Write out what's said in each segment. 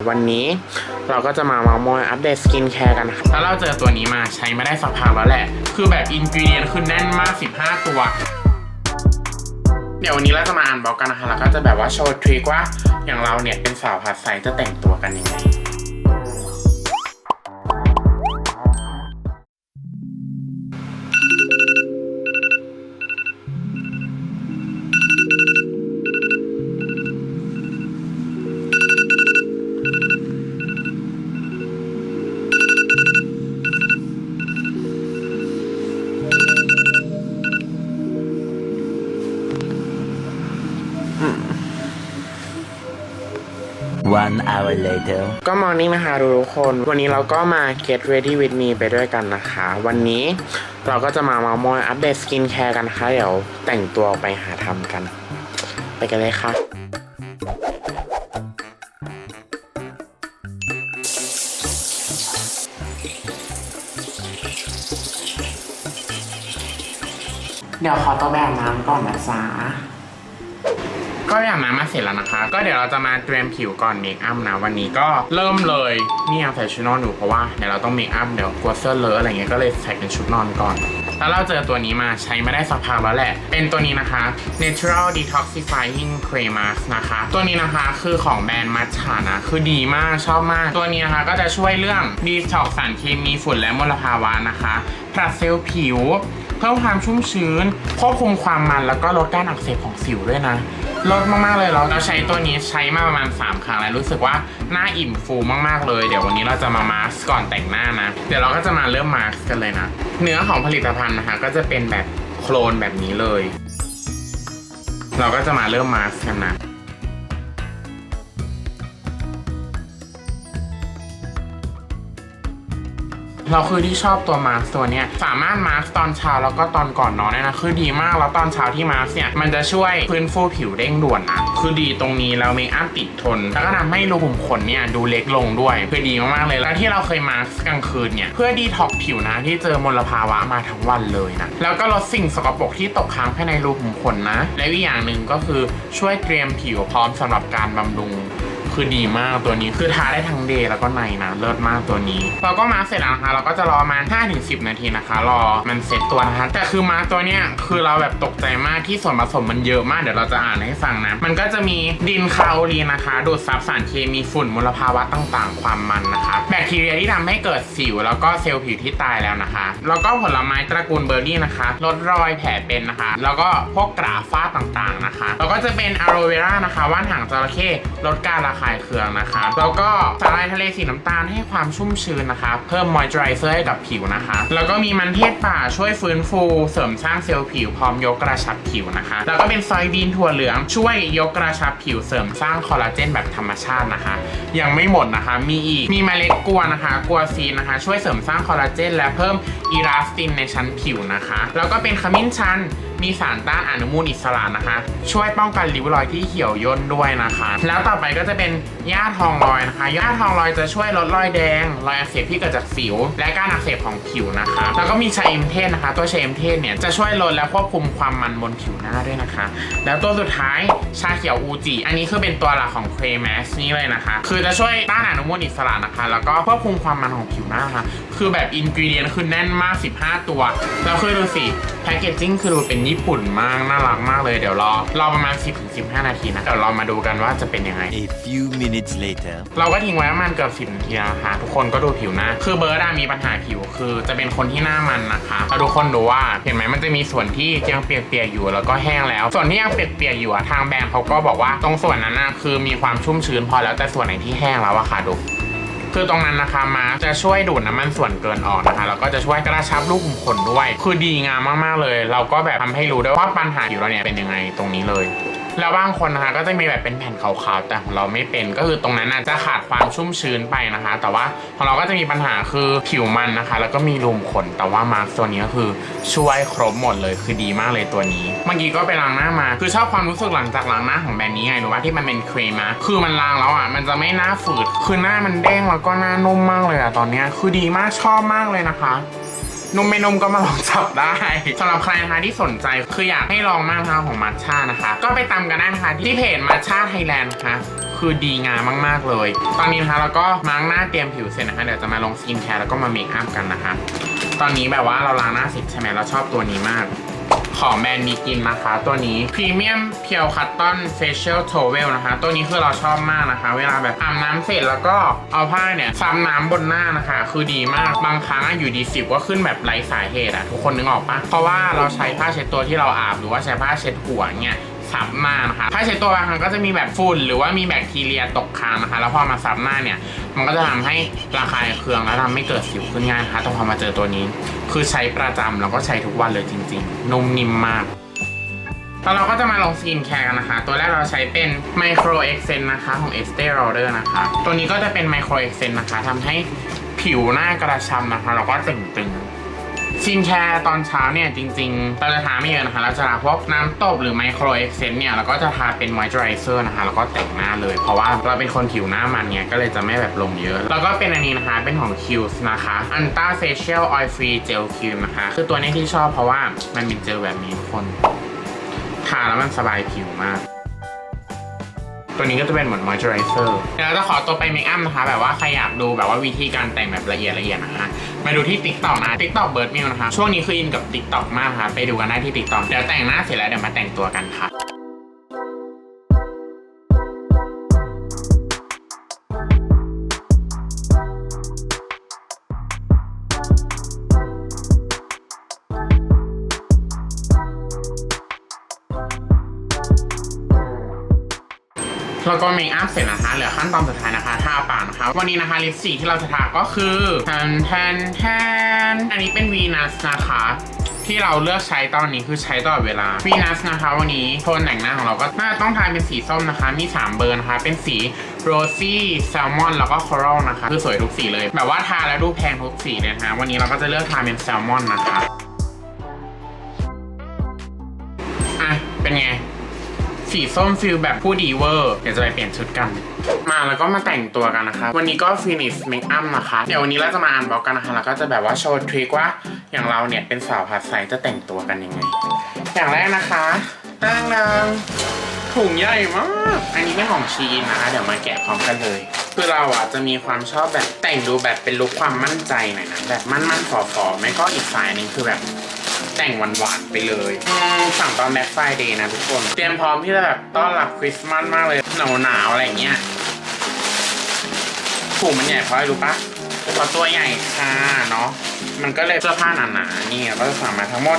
วันนี้เราก็จะมาเมามอยอัปเดตสกินแคร์กันนะคะแล้วเราเจอตัวนี้มาใช้ไม่ได้สักพักแล้วแหละ คือแบบอินกิเดียนคือแน่นมาก 15 ตัว เดี๋ยววันนี้เราจะมาอ่านบล็อกกันนะคะ แล้วก็จะแบบว่าโชว์ทริคว่าอย่างเราเนี่ยเป็นสาวผัดไซจะแต่งตัวกันยังไง hour later. ก็มอร์นิ่งนะคะทุกคน วันนี้เราก็มา get ready with me ไปด้วยกันนะคะ วันนี้เราก็จะมาเมามอยอัปเดตสกินแคร์กันนะคะเดี๋ยวแต่งตัวไปหาทำกัน ไปกันเลยค่ะเดี๋ยวขอตัวแบบน้ำก่อนนะจ๊ะ ก็อย่างน้ำมาเสร็จแล้วนะคะ ก็เดี๋ยวเราจะมาเตรียมผิวก่อนเมคอัพนะวันนี้ก็เริ่มเลยนี่ยังใส่ชุดนอนอยู่เพราะว่าเดี๋ยวเราต้องเมคอัพเดี๋ยวกลัวเสื้อเลอะอะไรเงี้ยก็เลยใส่เป็นชุดนอนก่อน แล้วเราเจอตัวนี้มาใช้ไม่ได้สักพักแล้วแหละ เป็นตัวนี้นะคะ Natural Detoxifying Clay Mask นะคะ ตัวนี้นะคะคือของแบรนด์มัทฉานะคือดีมากชอบมาก ตัวนี้นะคะก็จะช่วยเรื่อง detox สารเคมีฝุ่นและมลภาวะนะคะผลัดเซลล์ผิว เพิ่มความชุ่มชื้น ควบคุมความมันแล้วก็ลดการอักเสบของสิวด้วยนะลดมากๆเลยเราเราใช้ตัวนี้ใช้มาประมาณ 3 ครั้งแล้วรู้สึกว่าหน้าอิ่มฟูมากๆเลย เดี๋ยววันนี้เราจะมามาสก่อนแต่งหน้านะ เดี๋ยวเราก็จะมาเริ่มมาสกันเลยนะ เนื้อของผลิตภัณฑ์นะคะ ก็จะเป็นแบบโคลนแบบนี้เลย เราก็จะมาเริ่มมาสกันนะ เราคือที่ชอบตัวมาส์ตัวเนี้ยสามารถมาส์ตอนเช้าแล้วก็ตอนก่อนนอนได้นะคือดีมากแล้วตอนเช้าที่มาส์เนี่ยมันจะช่วยฟื้นฟูผิวเด้งด่วนนะคือดีตรงนี้แล้วเมคอัพติดทน แล้วก็ทำให้รูขุมขนเนี่ยดูเล็กลงด้วยคือดีมากๆเลยแล้วที่เราเคยมาสก์กลางคืนเนี่ยเพื่อดีท็อกผิวนะที่เจอมลภาวะมาทั้งวันเลยนะแล้วก็ลดสิ่งสกปรกที่ตกค้างภายในรูขุมขนนะและอีกอย่างหนึ่งก็คือช่วยเตรียมผิวพร้อมสำหรับการบำรุง คือดีมากตัวนี้คือทาได้ทั้งเดย์แล้วก็ไนนะเลิศมากตัวนี้เราก็มาเสร็จแล้วนะคะ เราก็จะรอมา5ถึง10 นาทีนะคะ รอมันเซ็ตตัวนะคะ แต่คือมาตัวเนี้ยคือเราแบบตกใจมากที่ส่วนผสมมันเยอะมากเดี๋ยวเราจะอ่านให้ฟังนะ มันก็จะมีดินคาโอลีนนะคะ ดูดซับสารเคมีฝุ่นมลภาวะต่างๆ ความมันนะคะ แบคทีเรียที่ทำให้เกิดสิวแล้วก็เซลล์ผิวที่ตายแล้วนะคะ แล้วก็ผลไม้ตระกูลเบอร์รี่นะคะ ลดรอยแผลเป็นนะคะ แล้วก็พวกกราฝ้าต่างๆนะคะ แล้วก็จะเป็นอะโรเวรานะคะว่านหางจระเข้ลดการระคายเคืองนะคะแล้วก็สาหร่ายทะเลสีน้ำตาลให้ความชุ่มชื้นนะคะ เพิ่มมอยเจอไรเซอร์ให้กับผิวนะคะ แล้วก็มีมันเทศป่าช่วยฟื้นฟู เสริมสร้างเซลล์ผิวพร้อมยกกระชับผิวนะคะ แล้วก็เป็นซอยบีนถั่วเหลืองช่วยยกกระชับผิวเสริมสร้างคอลลาเจนแบบธรรมชาตินะคะ ยังไม่หมดนะคะ มีอีกมีเมล็ดกัวนะคะกัวซีนนะคะ ช่วยเสริมสร้างคอลลาเจนและเพิ่มอีลาสตินในชั้นผิวนะคะ แล้วก็เป็นขมิ้นชัน มีสารต้านอนุมูลอิสระนะคะ ช่วยป้องกันริ้วรอยที่เหี่ยวย่นด้วยนะคะ แล้วต่อไปก็จะเป็นหญ้าทองลอยนะคะหญ้าทองลอยจะช่วยลดรอยแดง รอยอักเสบที่เกิดจากสิว และการอักเสบของผิวนะคะ แล้วก็มีชาเอมเทศนะคะ ตัวชาเอมเทศเนี่ยจะช่วยลดและควบคุมความมันบนผิวหน้าด้วยนะคะ แล้วตัวสุดท้ายชาเขียวอูจิอันนี้คือเป็นตัวหลักของเครมสนี่เลยนะคะ คือจะช่วยต้านอนุมูลอิสระนะคะ แล้วก็ควบคุมความมันของผิวหน้านะคะคือแบบอินกิเดียนคือแน่นมาก 15 ตัว แล้วคือดูสิแพคเกจจิ้งคือดูเป็นญี่ปุ่นมาก น่ารักมากเลย เดี๋ยวรอรอประมาณ 10-15 นาทีนะ เดี๋ยวเรามาดูกันว่าจะเป็นยังไง A few minutes later. เราก็ทิ้งไว้ประมาณเกือบ10นาทีแล้วนะคะ ทุกคนก็ดูผิวหน้า คือเบิร์ดอะมีปัญหาผิว คือจะเป็นคนที่หน้ามันนะคะแล้วทุกคนดูว่า เห็นไหมมันจะมีส่วนที่ยังเปียกๆอยู่ แล้วก็แห้งแล้ว ส่วนที่ยังเปียกๆอยู่อะทางแบรนด์เขาก็บอกว่าตรงส่วนนั้นนะคือมีความชุ่มชื้นพอแล้วแต่ส่วนไหนที่แห้งแล้วอะค่ะดู คือตรงนั้นนะคะมาจะช่วยดูดน้ำมันส่วนเกินออกนะคะแล้วก็จะช่วยกระชับลูกขุมขนด้วย คือดีงามมากๆเลย เราก็แบบทำให้รู้ด้วยว่าปัญหาผิวเราเนี่ยเป็นยังไงตรงนี้เลย แล้วบางคนนะคะก็จะมีแบบเป็นแผ่นขาวๆแต่ของเราไม่เป็นก็คือตรงนั้นจะขาดความชุ่มชื้นไปนะคะ แต่ว่าของเราก็จะมีปัญหาคือผิวมันนะคะ แล้วก็มีรูมขนแต่ว่ามาร์คตัวนี้ก็คือช่วยครบหมดเลยคือดีมากเลยตัวนี้เมื่อกี้ก็ไปล้างหน้ามา คือชอบความรู้สึกหลังจากล้างหน้าของแบรนด์นี้ไงหรือว่าที่มันเป็นครีมอะคือมันล้างแล้วอะมันจะไม่หน้าฝืดคือหน้ามันเด้งแล้วก็หน้านุ่มมากเลยอะตอนเนี้ยคือดีมากชอบมากเลยนะคะ นุ่มไม่นุ่มก็มาลองจับได้สำหรับใครนะคะที่สนใจคืออยากให้ลองมากนะคะของมัทชานะคะ ก็ไปตามกันได้นะคะที่เพจมัทชาไทยแลนด์นะคะคือดีงามมาก ๆ เลย ตอนนี้นะคะเราก็มาร์กหน้าเตรียมผิวเสร็จนะคะ เดี๋ยวจะมาลงสกินแคร์แล้วก็มาเมคอัพกันนะคะ ตอนนี้แบบว่าเราล้างหน้าเสร็จใช่ไหมเราชอบตัวนี้มาก ของแมนมีกินนะคะ ตัวนี้พรีเมียมเพียวคัตตอนเฟเชียลโทเวลนะคะ ตัวนี้คือเราชอบมากนะคะ เวลาแบบอาบน้ำเสร็จแล้วก็เอาผ้าเนี่ยซับน้ำบนหน้านะคะ คือดีมากบางครั้งอะอยู่ดีสิบก็ขึ้นแบบไร้สาเหตุอะทุกคนนึกออกปะเพราะว่าเราใช้ผ้าเช็ดตัวที่เราอาบหรือว่าใช้ผ้าเช็ดหัวเนี่ย ซับหน้านะคะผ้าเช็ดตัวบางครั้งก็จะมีแบบฝุ่นหรือว่ามีแบคทีเรียตกค้างนะคะ แล้วพอมาซับหน้าเนี่ย มันก็จะทำให้ระคายเคืองและทำให้เกิดสิวขึ้นง่ายนะคะแต่พอมาเจอตัวนี้ คือใช้ประจำแล้วก็ใช้ทุกวันเลยจริง ๆ นุ่มนิ่มมากแล้วเราก็จะมาลงสกินแคร์กันนะคะ ตัวแรกเราใช้เป็น Micro e x c e n นะคะของ Estee Lauder นะคะ ตัวนี้ก็จะเป็น Micro e x c e n นะคะทำให้ผิวหน้ากระชับนะคะ แล้วก็ตึงตึ งสกินแคร์ตอนเช้าเนี่ยจริงๆเราจะทาไม่เยอะนะคะ เราจะทาพวกน้ำตบหรือ Micro e x c e n เนี่ยเราก็จะทาเป็น Moisturizer นะคะ แล้วก็แต่งหน้าเลย เพราะว่าเราเป็นคนผิวหน้ามันเนี่ยก็เลยจะไม่แบบลงเยอะ แล้วก็เป็นอันนี้นะคะ เป็นของ Qs นะคะ Anta Facial Oil Free Gel Cream นะคะ คือตัวนี้ที่ชอบเพราะว่ามันเป็นเจลแบบนี้ทุกคน ทาแล้วมันสบายผิวมาก ตัวนี้ก็จะเป็นเหมือนมอยเจอไรเซอร์เดี๋ยวเราจะขอตัวไปเมคอัพนะคะ แบบว่าใครอยากดูแบบว่าวิธีการแต่งแบบละเอียดละเอียดนะคะ มาดูที่ t ิ k t o k นะ t ิ k t o k เบิร์ดมิวนะคะ ช่วงนี้คืออินกับ t ิ k t o k มากค่ะ ไปดูกันได้ที่ t ิ k t o k เดี๋ยวแต่งหน้าเสร็จแล้วเดี๋ยวมาแต่งตัวกันค่ะ แล้วก็เมคอัพเสร็จนะคะเหลือขั้นตอนสุดท้ายนะคะทาปากนะคะ วันนี้นะคะลิปสติกที่เราจะทาก็คือแทนแทนแทนอันนี้เป็นวีนัสนะคะที่เราเลือกใช้ตอนนี้คือใช้ตลอดเวลาวีนัสนะคะ วันนี้โทนแต่งหน้าของเราก็น่าจะต้องทาเป็นสีส้มนะคะ มี 3 เบอร์นะคะ เป็นสีโรซี่แซลมอนแล้วก็คอรัลนะคะ คือสวยทุกสีเลย แบบว่าทาแล้วดูแพงทุกสีเลยนะคะ วันนี้เราก็จะเลือกทาเป็นแซลมอนนะคะ อะ เป็นไง สีส้มฟิลแบบผู้ดีเวอร์เดี๋ยวจะไปเปลี่ยนชุดกัน มาแล้วก็มาแต่งตัวกันนะคะ วันนี้ก็ฟินิชเมคอัพนะคะ เดี๋ยววันนี้เราจะมาอ่านบล็อกกันนะคะแล้วก็จะแบบว่าโชว์ทริคว่าอย่างเราเนี่ยเป็นสาวผัดใสจะแต่งตัวกันยังไง อย่างแรกนะคะตั้งนังถุงใหญ่มาก อันนี้เป็นของชีนนะคะ เดี๋ยวมาแกะพร้อมกันเลย คือเราอะจะมีความชอบแบบแต่งดูแบบเป็นลุคความมั่นใจหน่อยนะ แบบมั่นมั่นๆฝ่อฝ่อไม่ก็อีกสายนึงคือแบบ แต่งหวานๆไปเลยสั่งตอนแบ็คไฟเดย์นะทุกคน เตรียมพร้อมที่จะแบบต้อนรับคริสต์มาสมากเลยหนาวๆอะไรเงี้ยถุงมันใหญ่เพราะอะไรรู้ปะเพราะตัวใหญ่ค่ะเนาะมันก็เลยเสื้อผ้าหนาๆนี่ก็จะสั่งมาทั้งหมด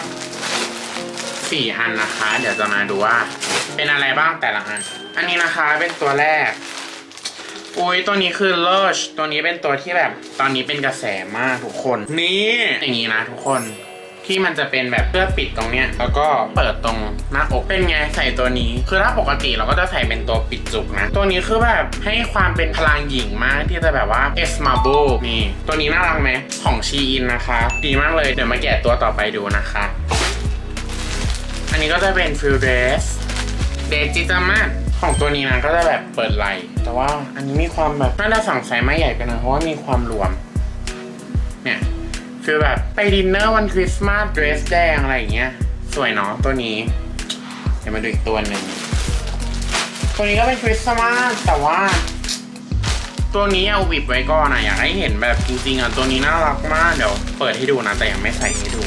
สี่อันนะคะ เดี๋ยวจะมาดูว่า เป็นอะไรบ้างแต่ละอัน อันนี้นะคะเป็นตัวแรกอุ้ยตัวนี้คือเลิชตัวนี้เป็นตัวที่แบบ ตอนนี้เป็นกระแสมากทุกคน นี่อย่างนี้นะทุกคน ที่มันจะเป็นแบบเพื่อปิดตรงเนี้ยแล้วก็เปิดตรงหน้าอกเป็นไงใส่ตัวนี้ คือถ้าปกติเราก็จะใส่เป็นตัวปิดจุกนะ ตัวนี้คือแบบให้ความเป็นพลังหญิงมากที่จะแบบว่า e s m a b l e นี่ตัวนี้น่ารักไหมของชีอินนะคะ ดีมากเลยเดี๋ยวมาแกะตัวต่อไปดูนะคะ อันนี้ก็จะเป็นฟิลเดสเดจิตามาของตัวนี้นะก็จะแบบเปิดไหลแต่ว่าอันนี้มีความแบบน่าจะสั่งไซส์ไม่ใหญ่ไปน่อยเพราะว่ามีความรวมเนี่ย คือแบบไปดินเนอร์วันคริสต์มาสเดรสแดงอะไรอย่างเงี้ย สวยเนาะตัวนี้ เดี๋ยวมาดูอีกตัวหนึ่ง ตัวนี้ก็เป็นคริสต์มาสแต่ว่า ตัวนี้เอาวิบไว้ก่อนนะอยากให้เห็นแบบจริงๆอะตัวนี้น่ารักมากเดี๋ยวเปิดให้ดูนะแต่ยังไม่ใส่ให้ดู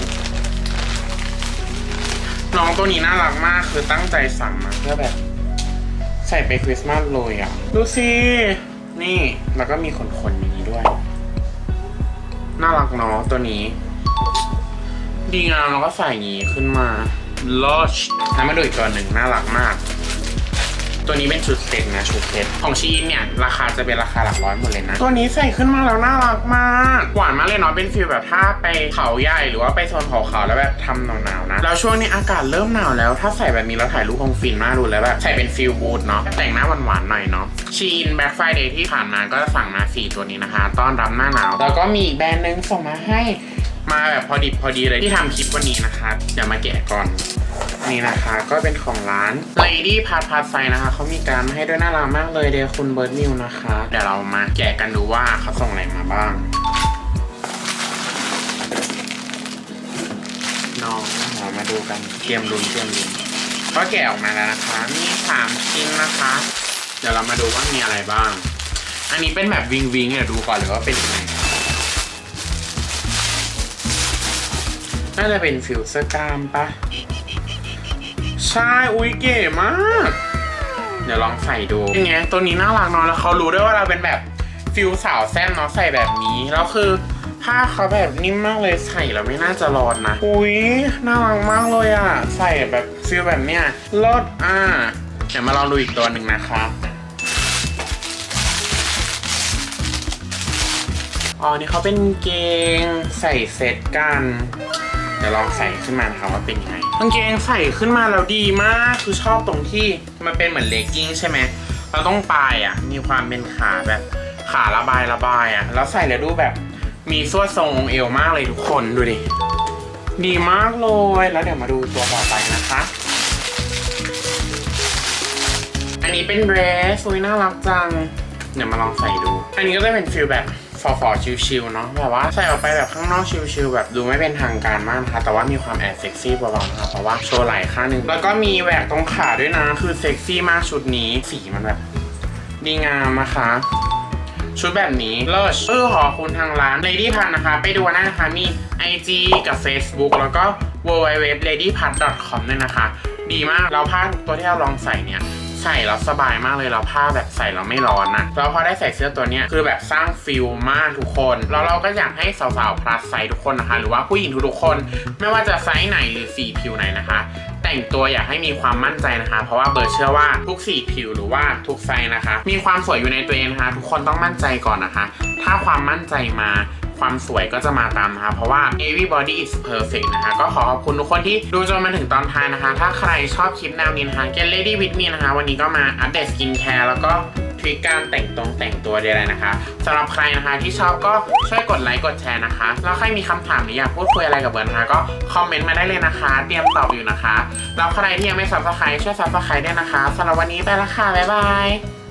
น้องตัวนี้น่ารักมากคือตั้งใจสั่งมาเพื่อแบบใส่ไปคริสต์มาสเลยอะ ดูสิ นี่ แล้วก็มีขนๆนี้ น่ารักเนาะตัวนี้ ดีงามแล้วก็ใส่อย่างนี้ขึ้นมาลอชแล้วมาดูอีกตัวหนึ่งน่ารักมาก ตัวนี้เป็นชุดเซ็ตนะชุดเซ็ตของชีนเนี่ยราคาจะเป็นราคาหลักร้อยหมดเลยนะ ตัวนี้ใส่ขึ้นมาแล้วน่ารักมากหวานมากเลยเนาะเป็นฟีลแบบถ้าไปเขาใหญ่หรือว่าไปโซนเขาเขาๆแล้วแบบทำหนาวๆนะแล้วช่วงนี้อากาศเริ่มหนาวแล้ว ถ้าใส่แบบนี้แล้วถ่ายรูปคงฟินมากดูแล้วแบบใส่เป็นฟิลบูทเนาะแต่งหน้าหวานๆหน่อยเนาะชีนแบ็คไฟเดย์ที่ผ่านมาก็สั่งมาสี่ตัวนี้นะคะ ต้อนรับหน้าหนาว แล้วก็มีอีกแบรนด์หนึงส่งมาให้มาแบบพอดิบพอดีเลยที่ทำคลิปวันนี้นะคะเดี๋ยวมาแกะก่อน นี่นะคะ ก็เป็นของร้าน Lady p a t p a t ไซนะคะเขามีการให้ด้วยน่ารักมากเลยเดย์คุณเบิร์ดนิวนะคะ เดี๋ยวเรามาแกะกันดูว่าเขาส่งอะไรมาบ้าง น้องเรามาดูกันเตรียมลุ้นเตรียมลุ้นก็แกะออกมาแล้วนะคะ มีสามชิ้นนะคะ เดี๋ยวเรามาดูว่ามีอะไรบ้าง อันนี้เป็นแบบวิงวิงเดี๋ยวดูก่อนเลยว่าเป็นยังไงน่าจะเป็นฟิวเซอร์กล้ามปะ ใช่อุ้ยเก๋มาก เดี๋ยวลองใส่ดูยังไงตัวนี้น่ารักเนาะแล้วเขารู้ด้วยว่าเราเป็นแบบฟิลสาวแซมเนาะใส่แบบนี้แล้วคือผ้าเขาแบบนิ่มมากเลยใส่แล้วไม่น่าจะร้อนนะ อุ้ยน่ารักมากเลยอะใส่แบบฟิลแบบเนี้ยลดอะเดี๋ยวมาลองดูอีกตัวหนึ่งนะคะอ๋อนี่เขาเป็นเกงใส่เซตกัน เดี๋ยวลองใส่ขึ้นมานะคะว่าเป็นยังไง กางเกงใส่ขึ้นมาแล้วดีมาก คือชอบตรงที่มันเป็นเหมือนเลกกิ้งใช่ไหมเราต้องปลายอะ มีความเป็นขาแบบ ขาระบายระบายอะ แล้วใส่แล้วดูแบบมีส่วนทรงองเอวมากเลยทุกคนดูดิ ดีมากเลย แล้วเดี๋ยวมาดูตัวต่อไปนะคะ อันนี้เป็นเดรสอุ้ยน่ารักจัง เดี๋ยวมาลองใส่ดู อันนี้ก็จะเป็นฟิลแบบ ฟอฟอชิลๆเนาะแบบว่าใส่ออกไปแบบข้างนอกชิลๆแบบดูไม่เป็นทางการมากนะคะแต่ว่ามีความแอบเซ็กซี่เบาๆนะคะเพราะว่าโชว์ไหล่ข้างหนึ่งแล้วก็มีแหวกตรงขาด้วยนะคือเซ็กซี่มากชุดนี้สีมันแบบดีงามนะคะชุดแบบนี้เลิศเออขอคุณทางร้าน Lady p a n นะคะ ไปดูได้นะคะ มี IG กับ Facebook แล้วก็ www.ladypad.com ด้วยนะคะ ดีมากแล้วผ้าทุกตัวที่เราลองใส่เนี่ย ใส่แล้วสบายมากเลยแล้วผ้าแบบใส่แล้วไม่ร้อนนะแล้วพอได้ใส่เสื้อตัวเนี้ยคือแบบสร้างฟิลมากทุกคนแล้วเราก็อยากให้สาวๆ plus ไซส์ทุกคนนะคะ หรือว่าผู้หญิงทุกๆคน ไม่ว่าจะไซส์ไหนหรือสีผิวไหนนะคะแต่งตัวอยากให้มีความมั่นใจนะคะ เพราะว่าเบิร์ดเชื่อว่าทุกสีผิวหรือว่าทุกไซส์นะคะ มีความสวยอยู่ในตัวเองนะคะ ทุกคนต้องมั่นใจก่อนนะคะ ถ้าความมั่นใจมา ความสวยก็จะมาตามนะคะ เพราะว่า everybody is perfect นะคะ ก็ขอขอบคุณทุกคนที่ดูจนมาถึงตอนท้ายนะคะ ถ้าใครชอบคลิปแนวนี้นะคะ get ready with me นะคะ วันนี้ก็มาอัปเดตสกินแคร์แล้วก็ทริคการแต่งตรงแต่งตัวใดๆนะคะสำหรับใครนะคะที่ชอบก็ช่วยกดไลค์กดแชร์นะคะ แล้วใครมีคำถามหรืออยากพูดคุยอะไรกับเบิร์นนะคะก็คอมเมนต์มาได้เลยนะคะ เตรียมตอบอยู่นะคะแล้วใครที่ยังไม่ subscribe ช่วย subscribe ด้วยนะคะสำหรับวันนี้ไปและค่ะบ๊ายบาย